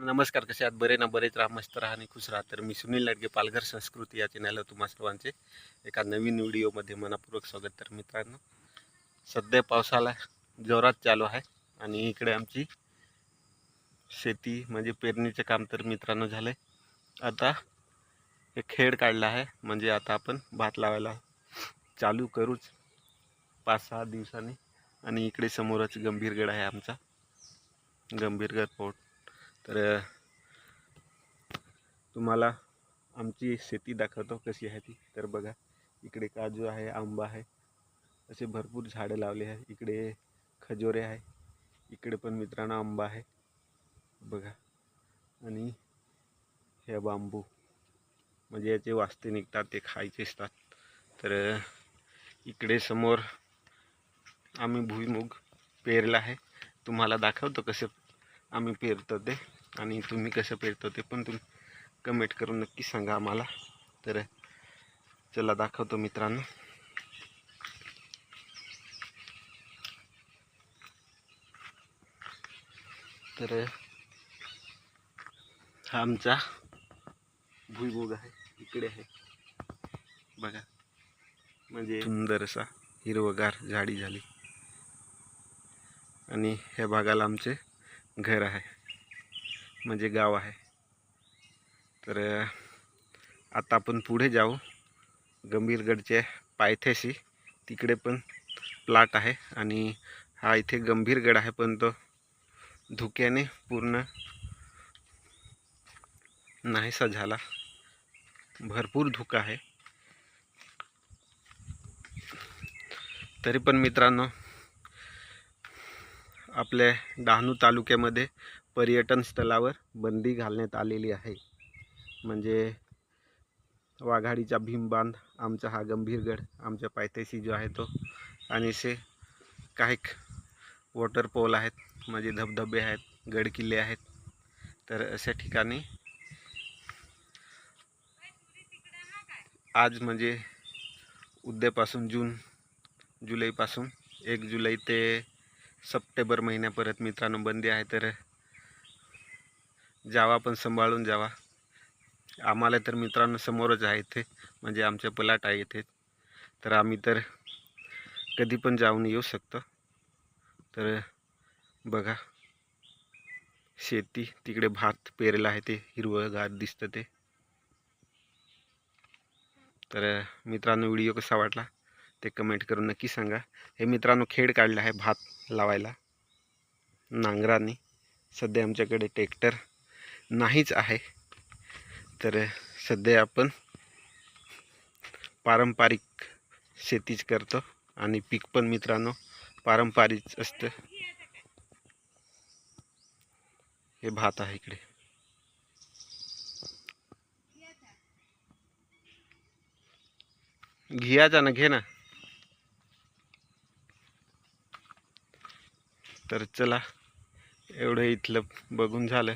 नमस्कार कसे आहात? बरे ना? बरेच राहा मस्त राहा आणि खुश राहा. तर मी सुनील लाडगे पालघर संस्कृती या चॅनलला तुम्हा सर्वांचे एका नवीन व्हिडिओमध्ये मनापूर्वक स्वागत. तर मित्रांनो सध्या पावसाला जोरात चालू आहे आणि इकडे आमची शेती म्हणजे पेरणीचे काम तर मित्रांनो झालं आहे आता हे खेड काढला आहे म्हणजे आता आपण भात लावायला चालू करूच पाच सहा दिवसांनी. आणि इकडे समोरच गंभीरगड आहे आमचा. गंभीरगड पोर्ट तर तुम्हाला आमची शेती दाखवतो कशी आहे ती. तर बघा इकडे काजू आहे आंबा आहे. असे भरपूर झाडं लावले आहे. इकडे खजोरे आहे. इकडे पण मित्रांनो आंबा आहे. बघा. आणि हे बांबू. म्हणजे याचे वास्ते निघतात ते खायचे असतात. तर इकडे समोर आम्ही भुईमुग पेरला आहे. तुम्हाला दाखवतो कसे आम्ही पेरतो ते. आणि तुम्ही कसं पेरतो ते पण तुम्ही कमेंट करून नक्की सांगा आम्हाला. तर चला दाखवतो मित्रांनो. तर हा आमचा भुईमुग आहे. इकडे आहे. बघा. म्हणजे सुंदर असा हिरवगार झाडी झाली. आणि ह्या भागाला आमचे घर आहे. म्हणजे गाव आहे. तर आता आपण पुढे जाऊ. गंभीरगडच्या पायथ्याशी तिकडे पण प्लाट आहे आणि हा इथे गंभीरगड आहे पण तो धुक्याने पूर्ण नाहीसा झाला. भरपूर धुका आहे. तरी पण मित्रांनो आपल्या डहाणू तालुक्यामध्ये पर्यटन स्थळावर बंदी घालण्यात आलेली आहे. म्हणजे वाघाडीचा भीमबांध आमचा हा गंभीरगड आमच्या पायथ्याशी जो आहे तो आणि असे काही वॉटरफॉल आहेत म्हणजे धबधबे आहेत गडकिल्ले आहेत. तर अशा ठिकाणी आज म्हणजे उद्यापासून जून जुलैपासून एक जुलै ते सप्टेंबर महिन्यापर्यंत मित्रांनो बंदी आहे. तर जावा पण सांभाळून जावा. आम्हाला तर मित्रांनो समोरच आहे इथे म्हणजे आमचे पलाट आहे इथे. तर आम्ही तर कधी पण जाऊन येऊ शकतो. तर बघा शेती तिकडे भात पेरला आहे ते हिरवंगार दिसतं ते. तर मित्रांनो व्हिडिओ कसा वाटला ते कमेंट करून नक्की सांगा. हे मित्रांनो खेड काढला आहे भात लावायला. नांगराने. सध्या आमच्याकडे ट्रॅक्टर नाहीच आहे. तर सध्या आपण पारंपरिक शेतीच करतो आणि पीक पण मित्रांनो पारंपरिक असतं. हे भात आहे इकडे. घियाचा ना घे ना. तर चला एवढं इथलं बघून झालं.